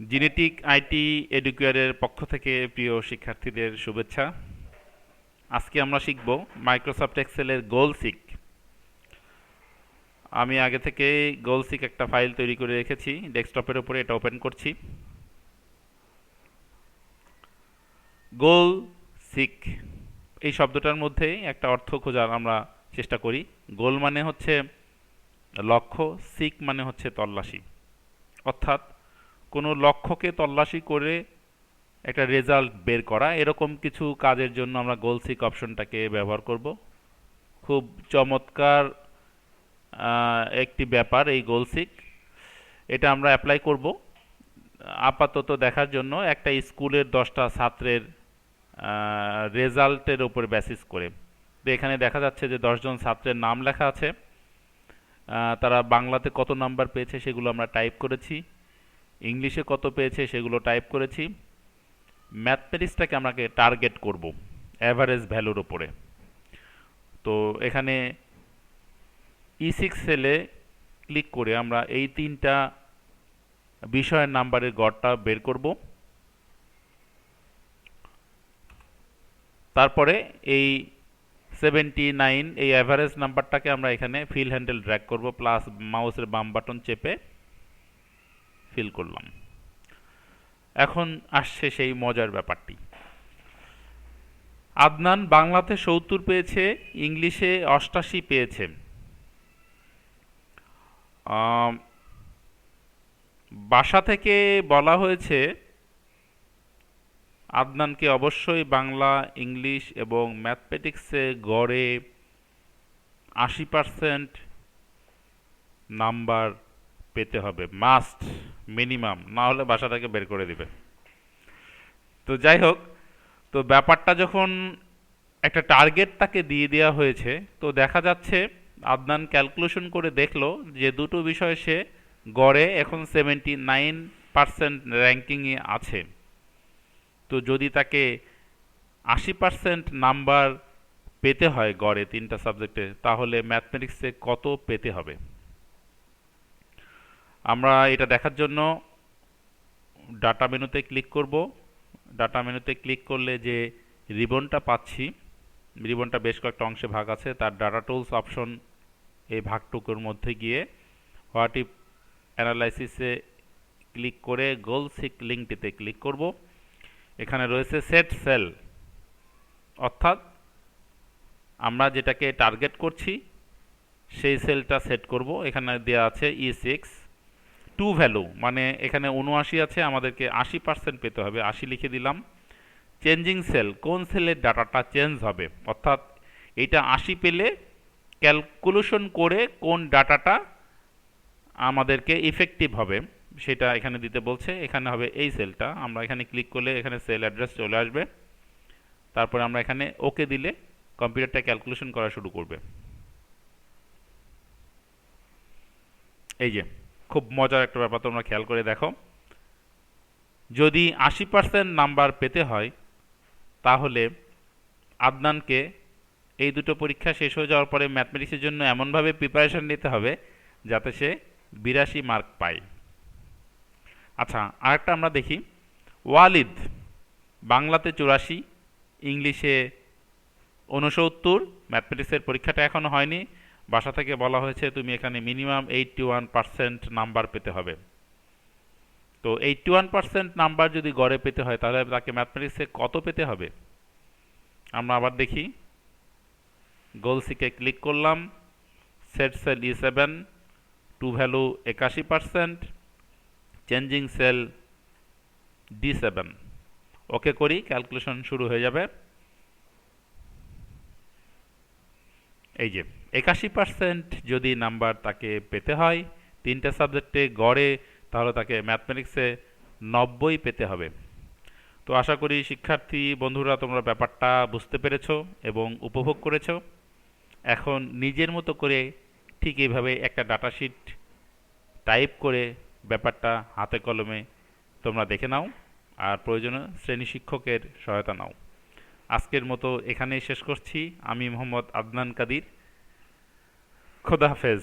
Genetic IT এডুকেয়ারের পক্ষ থেকে প্রিয় শিক্ষার্থীদের শুভেচ্ছা। আজকে আমরা শিখব মাইক্রোসফট এক্সেলের গোলসিক আমি আগে থেকে গোলসিক একটা ফাইল তৈরি করে রেখেছি ডেস্কটপের উপরে এটা ওপেন করছি। গোল সিক এই শব্দটার মধ্যে একটা অর্থ খোঁজার আমরা চেষ্টা করি। গোল মানে হচ্ছে লক্ষ্য সিক মানে হচ্ছে তল্লাশি। অর্থাৎ কোনো লক্ষ্যকে তল্লাশি করে একটা রেজাল্ট বের করা, এরকম কিছু কাজের জন্য আমরা গোল সিক অপশনটাকে ব্যবহার করব। খুব চমৎকার একটি ব্যাপার এই গোল সিক এটা আমরা অ্যাপ্লাই করব। আপাতত দেখার জন্য একটা স্কুলের দশটা ছাত্রের রেজাল্টের উপর বেসিস করে। তো এখানে দেখা যাচ্ছে যে দশজন ছাত্রের নাম লেখা আছে। তারা বাংলাতে কত নাম্বার পেয়েছে সেগুলো আমরা টাইপ করেছি। ইংলিশে কত পেয়েছে সেগুলো টাইপ করেছি। ম্যাথমেটিক্সটাকে আমাকে টার্গেট করব অ্যাভারেজ ভ্যালুর ওপরে তো এখানে ই সিক্স সেলে ক্লিক করে আমরা এই তিনটা বিষয়ের নাম্বারের গড়টা বের করব। তারপরে এই সেভেন্টি নাইন এই অ্যাভারেজ নাম্বারটাকে আমরা এখানে ফিল হ্যান্ডেল ড্র্যাগ করব প্লাস মাউসের বাম বাটন চেপে। ফিল করলাম। এখন আসছে সেই মজার ব্যাপারটি। আদনান বাংলাতে সত্তর পেয়েছে, ইংলিশে অষ্টাশি পেয়েছে। বাসা থেকে বলা হয়েছে, আদনানকে অবশ্যই বাংলা, ইংলিশ এবং ম্যাথমেটিক্সে গড়ে আশি পারসেন্ট নাম্বার পেতে হবে, মাস্ট। মিনিমাম, না হলে বাসাটাকে বের করে দিবে। তো যাই হোক, তো ব্যাপারটা যখন একটা টার্গেট তাকে দিয়ে দেওয়া হয়েছে, তো দেখা যাচ্ছে আদনান ক্যালকুলেশন করে দেখল যে দুটো বিষয় সে গড়ে এখন সেভেন্টি নাইন পারসেন্ট র্যাঙ্কিংয়ে আছে। তো যদি তাকে আশি পারসেন্ট নাম্বার পেতে হয় গড়ে তিনটা সাবজেক্টে তাহলে ম্যাথমেটিক্সে কত পেতে হবে? আমরা এটা দেখার জন্য ডাটা মেনুতে ক্লিক করব। ডাটা মেনুতে ক্লিক করলে যে রিবনটা পাচ্ছি, রিবনটা বেশ কয়েকটা অংশে ভাগ আছে, তার ডাটা টুলস অপশন এই ভাগটুকুর মধ্যে গিয়ে হোয়াট ইফ অ্যানালাইসিসে ক্লিক করে গোল সিক লিঙ্কটিতে ক্লিক করব। এখানে রয়েছে সেট সেল। অর্থাৎ আমরা যেটাকে টার্গেট করছি, সেই সেলটা সেট করব। এখানে দেওয়া আছে ই সিক্স। টু ভ্যালু মানে এখানে উনআশি আছে, আমাদেরকে আশি পার্সেন্ট পেতে হবে। আশি লিখে দিলাম। চেঞ্জিং সেল কোন সেলের ডাটাটা চেঞ্জ হবে? অর্থাৎ এটা আশি পেলে ক্যালকুলেশন করে কোন ডাটাটা আমাদেরকে ইফেক্টিভ হবে। সেটা এখানে দিতে বলছে। এখানে হবে এই সেলটা আমরা এখানে ক্লিক করলে এখানে সেল অ্যাড্রেস চলে আসবে। তারপরে আমরা এখানে ওকে দিলে কম্পিউটারটা ক্যালকুলেশন করা শুরু করবে। এই যে। খুব মজার একটা ব্যাপার, তোমরা খেয়াল করে দেখো। যদি আশি পার্সেন্ট নাম্বার পেতে হয়, তাহলে আদনানকে এই দুটো পরীক্ষা শেষ হয়ে যাওয়ার পরে ম্যাথমেটিক্সের জন্য এমনভাবে প্রিপারেশন নিতে হবে যাতে সে বিরাশি মার্ক পায়। আচ্ছা আরেকটা আমরা দেখি। ওয়ালিদ, বাংলাতে চুরাশি, ইংলিশে ঊনসত্তর, ম্যাথমেটিক্সের পরীক্ষাটা এখনও হয়নি। বাসা থেকে বলা হয়েছে, তুমি এখানে minimum eighty one percent number পেতে হবে। তো এইটটি ওয়ান পার্সেন্ট নাম্বার যদি গড়ে পেতে হয়, তাহলে তাকে ম্যাথমেটিক্সে কত পেতে হবে? আমরা আবার দেখি। গোলসিকে ক্লিক করলাম। Set cell E seven to value একাশি percent changing cell D seven okay করি ক্যালকুলেশন শুরু হয়ে যাবে। এই যে, একাশি পার্সেন্ট যদি নাম্বার তাকে পেতে হয়, তিনটে সাবজেক্টে গড়ে, তাহলে তাকে ম্যাথমেটিক্সে নব্বই পেতে হবে। তো আশা করি শিক্ষার্থী বন্ধুরা, তোমরা ব্যাপারটা বুঝতে পেরেছ এবং উপভোগ করেছ। এখন নিজের মতো করে ঠিক এইভাবে একটা ডাটা শিট টাইপ করে ব্যাপারটা হাতে কলমে তোমরা দেখে নাও, আর প্রয়োজনে শ্রেণি শিক্ষকের সহায়তা নাও। আজকের মতো এখানেই শেষ করছি। আমি মোহাম্মদ আদনান কাদির। খোদা হাফেজ।